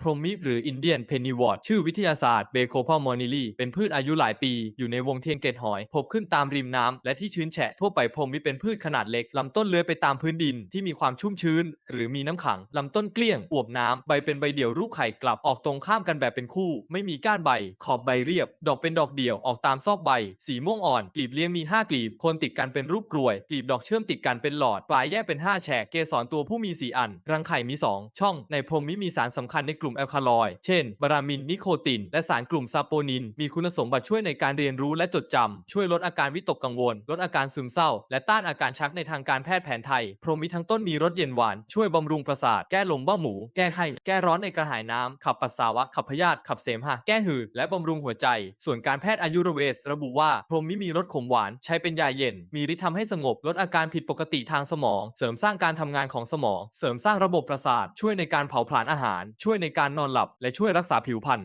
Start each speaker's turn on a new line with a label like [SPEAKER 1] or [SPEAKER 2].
[SPEAKER 1] พรหมิหรืออินเดียนเพนนีวอร์ดชื่อวิทยาศาสตร์เบโคพอมอนิลีเป็นพืชอายุหลายปี อยู่ในวงเทียนเกตหอย พบขึ้นตามริมน้ำและที่ชื้นแฉะทั่วไปพรหมิเป็นพืชขนาดเล็กลำต้นเลื้อยไปตามพื้นดินที่มีความชุ่มชื้น หรือมีน้ำขังลำต้นเกลี้ยงอวบน้ำใบเป็นใบเดี่ยวรูปไข่กลับออกตรงข้ามกันแบบเป็นคู่ ไม่มีก้านใบ ขอบใบเรียบ ดอกเป็นดอกเดี่ยวออกตามซอกใบ สีม่วงอ่อนกลีบเลี้ยงมีห้ากลีบโคนติดกันเป็นรูปกลวยกลีบดอกเชื่อมติดกันเป็นหลอดปลายแยกเป็นห้าแฉกเกสรตัวผู้มีสีอัน รังไข่มีสองช่อง ในพรหมมิมีสารสำคัญในกลุ่มแอลคาลอยด์เช่นบารามิน นิโคติน และสารกลุ่มซาโปนิน มีคุณสมบัติช่วยในการเรียนรู้และจดจำช่วยลดอาการวิตกกังวล ลดอาการซึมเศร้า และต้านอาการชักในทางการแพทย์แผนไทย พรมมิทั้งต้นมีรสเย็นหวาน ช่วยบำรุงประสาท แก้ลมบ้าหมู แก้ไข้ แก้ร้อนในกระหายน้ำ ขับปัสสาวะ ขับพยาธิ ขับเสมหะ แก้หืด และบำรุงหัวใจ ส่วนการแพทย์อายุรเวสระบุว่า พรมมิมีรสขมหวาน ใช้เป็นยาเย็น มีฤทธิ์ทำให้สงบ ลดอาการผิดปกติทางสมอง เสริมสร้างการทำงานของสมอง เสริมสร้างระบบประสาท ช่วยในการเผาผลาญอาหาร ช่วยในการการนอนหลับและช่วยรักษาผิวพรรณ